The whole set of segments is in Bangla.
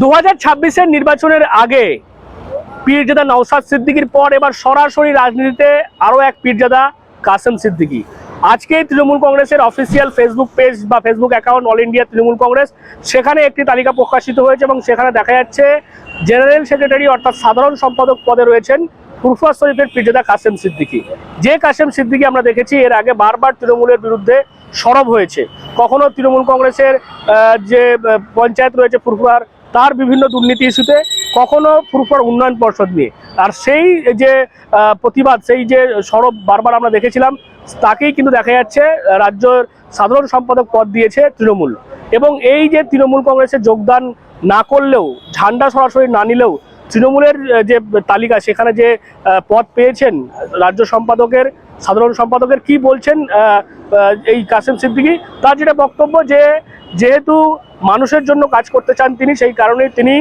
দু হাজার নির্বাচনের আগে পীরজাদা নওসাদ সিদ্দিকির পর এবার সরাসরি রাজনীতিতে আরও এক পীরজাদা কাসেম সিদ্দিকি। আজকে তৃণমূল কংগ্রেসের অফিসিয়াল ফেসবুক পেজ বা Facebook account all India Trinamool Congress, সেখানে একটি তালিকা প্রকাশিত হয়েছে এবং সেখানে দেখা যাচ্ছে জেনারেল সেক্রেটারি অর্থাৎ সাধারণ সম্পাদক পদে রয়েছেন ফুরফুয়া শরীফের পীরজাদা কাসেম সিদ্দিকি। যে কাসেম সিদ্দিকি আমরা দেখেছি, এর আগে বারবার তৃণমূলের বিরুদ্ধে সরব হয়েছে। কখনো তৃণমূল কংগ্রেসের যে পঞ্চায়েত রয়েছে ফুরফুয়ার তার বিভিন্ন দুর্নীতি ইস্যুতে কখনো ফুরফর উন্নয়ন পর্ষদ নিয়ে আর সেই যে প্রতিবাদ, সেই যে সরব বারবার আমরা দেখেছিলাম, তাকেই কিন্তু দেখা যাচ্ছে রাজ্যের সাধারণ সম্পাদক পদ দিয়েছে তৃণমূল। এবং এই যে তৃণমূল কংগ্রেসে যোগদান না করলেও, ঝান্ডা সরাসরি না নিলেও তৃণমূলের যে তালিকা সেখানে যে পদ পেয়েছেন রাজ্য সম্পাদকের সাধারণ সম্পাদকের কি বলছেন এই কাসেম সিদ্দিকি? তার যেটা বক্তব্য যে যেহেতু মানুষের জন্য কাজ করতে চান তিনি সেই কারণে তিনি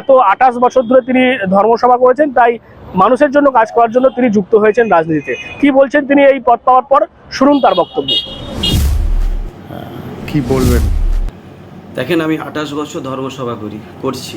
এত আঠাশ বছর ধরে তিনি ধর্মসভা করেছেন তাই মানুষের জন্য কাজ করার জন্য তিনি যুক্ত হয়েছেন রাজনীতিতে। কি বলছেন তিনি এই পদ পাওয়ার পর? শুনুন তার বক্তব্য। কি বলবেন? দেখেন আমি আঠাশ বছর ধর্মসভা করি করছি।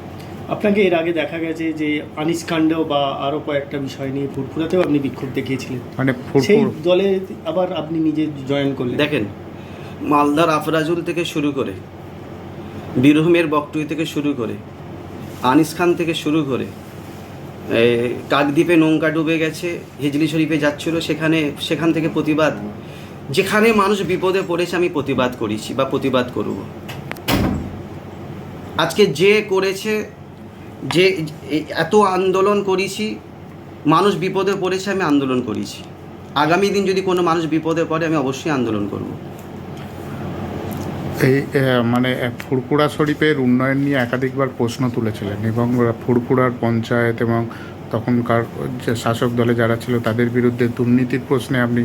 আপনাকে এর আগে দেখা গেছে যে আনিস কাণ্ড বা আরও কয়েকটা বিষয় নিয়ে ফুরফুরাতেও আপনি বিক্ষোভ দেখিয়েছিলেন। মানে সেই দলে আবার আপনি নিজে জয়েন করলেন। দেখেন মালদার আফরাজুল থেকে শুরু করে বীরভূমের বকটুই থেকে শুরু করে আনিস খান থেকে শুরু করে এ, কাকদ্বীপে নৌকা ডুবে গেছে হিজলি শরীফে যাচ্ছিল সেখানে সেখান থেকে প্রতিবাদ। যেখানে মানুষ বিপদে পড়েছে আমি প্রতিবাদ করেছি বা প্রতিবাদ করব। আজকে যে করেছে যে এত আন্দোলন করেছি মানুষ বিপদে পড়েছে আমি আন্দোলন করেছি। আগামী দিন যদি কোনো মানুষ বিপদে পড়ে আমি অবশ্যই আন্দোলন করব। এই মানে ফুরফুরা শরীফের উন্নয়ন নিয়ে একাধিকবার প্রশ্ন তুলেছিলেন এবং ফুরফুরার পঞ্চায়েত এবং তখনকার যে শাসক দলে যারা ছিল তাদের বিরুদ্ধে দুর্নীতির প্রশ্নে আপনি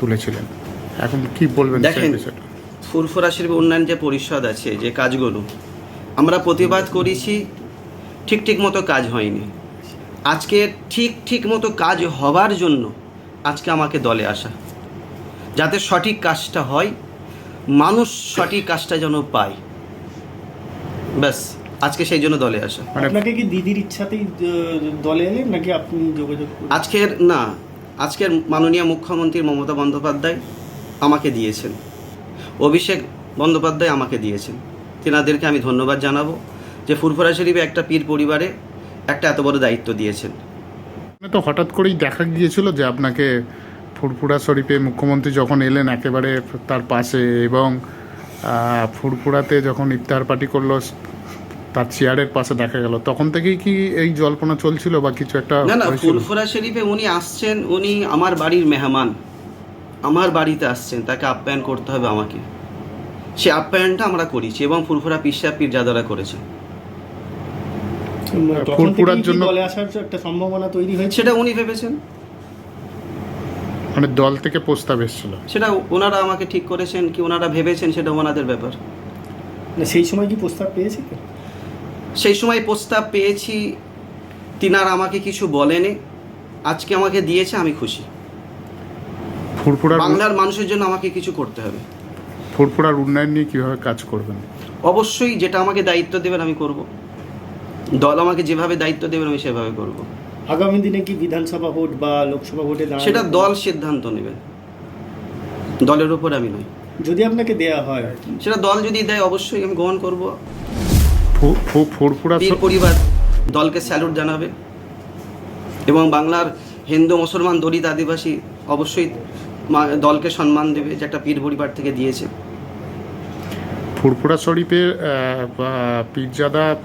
তুলেছিলেন। এখন কি বলবেন দেখেন ফুরফুরা শিল্প উন্নয়ন যে পরিষদ আছে যে কাজগুলো আমরা প্রতিবাদ করেছি ঠিক ঠিক মতো কাজ হয়নি। আজকে ঠিক ঠিক মতো কাজ হবার জন্য আজকে আমাকে দলে আসা। যাতে সঠিক কাজটা হয় মানুষ সঠিক কাজটা যেন পায়। ব্যাস আজকে সেই জন্য দলে আসা। মানে আপনাকে কি দিদির ইচ্ছাতেই দলে এলেন নাকি আপনি যোগাযোগ আজকের না আজকের মাননীয় মুখ্যমন্ত্রী মমতা বন্দ্যোপাধ্যায় আমাকে দিয়েছেন। অভিষেক বন্দ্যোপাধ্যায় আমাকে দিয়েছেন। তেনাদেরকে আমি ধন্যবাদ জানাব। যে ফুরফুরা শরীফে একটা পীর পরিবারে একটা এত বড় দায়িত্ব দিয়েছেন। মানে তো হঠাৎ করেই দেখা গিয়েছিল যে আপনাকে ফুরফুরা শরীফে মুখ্যমন্ত্রী যখন এলেন একেবারে তার পাশে এবং ফুরফুরাতে যখন ইফতার পার্টি করল তার চেয়ারের পাশে দেখা গেল। তখন থেকেই কি এই জল্পনা চলছিল বা কিছু একটা না না ফুরফুরা শরীফে উনি আসছেন উনি আমার বাড়ির মেহমান। আমার বাড়িতে আসছেন তাকে আপ্যায়ন করতে হবে আমাকে। সে আপ্যায়নটা আমরা করেছি এবং ফুরফুরা পিসা পীর জাদারা করেছে ফুরফুরার জন্য- দলে আসার একটা সম্ভাবনা তৈরি হয়েছে? সেটা উনি ভেবেছেন। মানে দল থেকে প্রস্তাব এসেছিল। সেটা ওনারা আমাকে ঠিক করেছেন কি ওনারা ভেবেছেন সেটা ওনাদের ব্যাপার। না, সেই সময় কি প্রস্তাব পেয়েছে সেই সময় প্রস্তাব পেয়েছি তিনারা আমাকে কিছু বলেনি। আজকে আমাকে দিয়েছে আমি খুশি। ফুরফুরার বাংলার মানুষের জন্য আমাকে কিছু করতে হবে। ফুরফুরার উন্নয়ন নিয়ে কীভাবে কাজ করবেন? অবশ্যই যেটা আমাকে দায়িত্ব দেবেন আমি করব। দল আমাকে যেভাবে দায়িত্ব দেবেন আমি সেভাবে করব। আগামী দিনে কি বিধানসভা ভোট বা লোকসভা ভোটে সেটা দল সিদ্ধান্ত নেবেন দলের উপর আমি নই। যদি আপনাকে দেয়া হয় সেটা দল যদি দেয় অবশ্যই আমি গ্রহণ করব। ফুরফুরা পীর পরিবার দলকে স্যালুট জানাবে এবং বাংলার হিন্দু মুসলমান দলিত আদিবাসী অবশ্যই মা- দলকে সম্মান দেবে যে একটা পীর পরিবার থেকে দিয়েছে। ফুরফুরা শরীফের পীরজাদা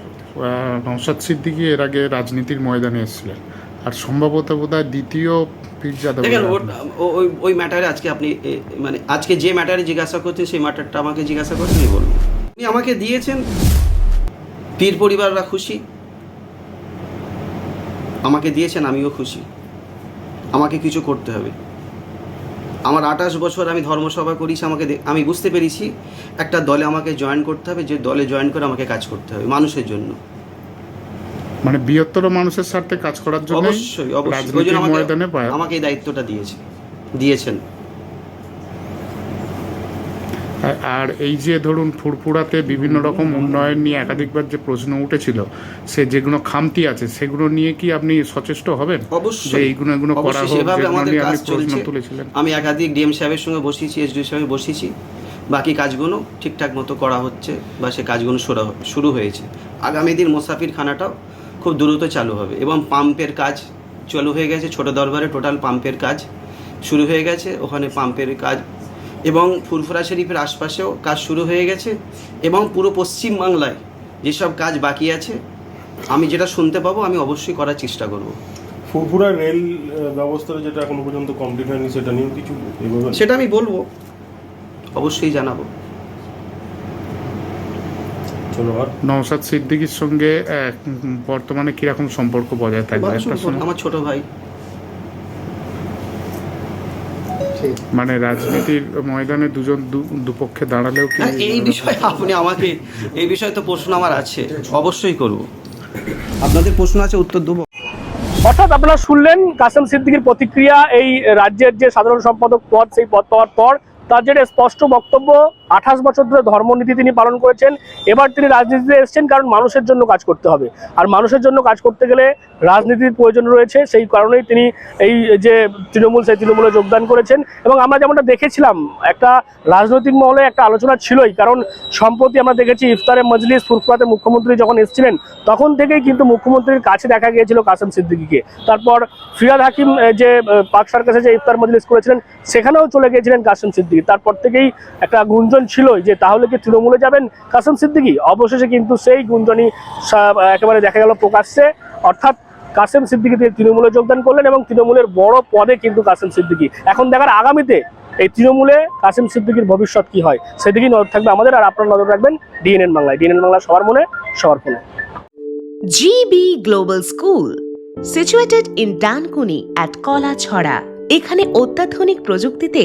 নওশাদ সিদ্দিকী এর আগে রাজনীতির ময়দানে এসেছিলেন। আর সম্ভবত বোধহয় দ্বিতীয় পীরজাদা ওই ওই ম্যাটারে আজকে আপনি মানে আজকে যে ম্যাটারে জিজ্ঞাসা করছেন সেই ম্যাটারটা আমাকে জিজ্ঞাসা করছেন বলব। উনি আমাকে দিয়েছেন পীর পরিবাররা খুশি। আমাকে দিয়েছেন আমিও খুশি। আমাকে কিছু করতে হবে। আমার আঠাশ বছর আমি ধর্মসভা করিছি আমাকে আমি বুঝতে পেরেছি একটা দলে আমাকে জয়েন করতে হবে যে দলে জয়েন করে আমাকে কাজ করতে হবে মানুষের জন্য। মানে বৃহত্তর মানুষের স্বার্থে কাজ করার জন্য অবশ্যই অবশ্যই। আমাকে এই দায়িত্বটা দিয়েছে দিয়েছেন। আর- আর এই যে ধরুন ফুরফুরাতে বিভিন্ন রকম উন্নয়ন নিয়ে একাধিকবার যে প্রশ্ন উঠেছিল সে যেগুলো খামতি আছে সেগুলো নিয়ে কি আপনি সচেষ্ট হবেন? অবশ্যই। এইগুলো এগুলো করা হোক আপনি প্রশ্ন তুলেছিলেন। আমি একাধিক ডিএম সাহেবের সঙ্গে বসিয়েছি এসডি সাহেব বসিয়েছি বাকি কাজগুলো ঠিকঠাক মতো করা হচ্ছে বা সে কাজগুলো শুরু- শুরু হয়েছে। আগামী দিন মোসাফির খানাটাও খুব দ্রুত চালু হবে এবং পাম্পের কাজ চালু হয়ে গেছে ছোট দরবারে টোটাল পাম্পের কাজ শুরু হয়ে গেছে। ওখানে পাম্পের কাজ এবং ফুরফুরা শরীফের আশপাশেও কাজ শুরু হয়ে গেছে এবং পুরো পশ্চিম বাংলায় যেসব কাজ বাকি আছে আমি যেটা শুনতে পাবো আমি অবশ্যই করার চেষ্টা করব। ফুরফুরা রেল আহ, ব্যবস্থাটা যেটা এখনও পর্যন্ত কমপ্লিট হয়নি সেটা নিয়েও কিছু সেটা আমি বলব। অবশ্যই জানাব। নওশাদ সিদ্দিকীর সঙ্গে বর্তমানে কীরকম সম্পর্ক বজায় থাকবে? আমার ছোট ভাই। মানে রাজনীতির ময়দানে দুজন দুপক্ষে দাঁড়ালেও কি হ্যাঁ, এই বিষয়ে আপনি আমাকে এই বিষয়ে তো প্রশ্ন আমার আছে। অবশ্যই করব। আপনাদের প্রশ্ন আছে উত্তর দেবো। অর্থাৎ আপনারা শুনলেন কাসেম সিদ্দিকির প্রতিক্রিয়া এই রাজ্যের যে সাধারণ সম্পাদক পদ সেই পদ পাওয়ার পর তার যেটা স্পষ্ট বক্তব্য আঠাশ বছর ধরে ধর্মনীতি তিনি পালন করেছেন। এবার তিনি রাজনীতিতে এসেছেন কারণ মানুষের জন্য কাজ করতে হবে। আর মানুষের জন্য কাজ করতে গেলে রাজনীতির প্রয়োজন রয়েছে, সেই কারণেই তিনি এই যে তৃণমূল, সেই তৃণমূলে যোগদান করেছেন। এবং আমরা যেমনটা দেখেছিলাম, একটা রাজনৈতিক মহলে একটা আলোচনা ছিলই। কারণ সম্প্রতি আমরা দেখেছি ইফতারে মজলিস ফুরফুরাতে মুখ্যমন্ত্রী যখন এসেছিলেন, তখন থেকেই কিন্তু মুখ্যমন্ত্রীর কাছে দেখা গিয়েছিল কাসেম সিদ্দিকীকে। তারপর ফিরাদ হাকিম যে, পাক সার্কাসে যে ইফতার মজলিস করেছিলেন, সেখানেও চলে গিয়েছিলেন কাসেম সিদ্দিকি। তারপর থেকেই একটা গুঞ্জন ছিলই যে তাহলে কি তৃণমূলে যাবেন কাসেম সিদ্দিকী? অবশেষে কিন্তু সেই গুঞ্জনই একেবারে দেখা গেল প্রকাশ্যে। অর্থাৎ কাসেম সিদ্দিকী তিনি তৃণমূলে যোগদান করলেন এবং তৃণমূলের বড় পদে কিন্তু কাসেম সিদ্দিকী। এখন দেখার আগামীতে এই তৃণমূলে কাসেম সিদ্দিকীর ভবিষ্যৎ কি হয় সেদিকেই নজর থাকবে আমাদের। আর আপনারা নজর রাখবেন ডিএনএন বাংলায়। ডিএনএন বাংলা সবার মনে সবার ফোনে। GB Global School, situated in Dankuni at Kalachhara. এখানে অত্যাধুনিক প্রযুক্তিতে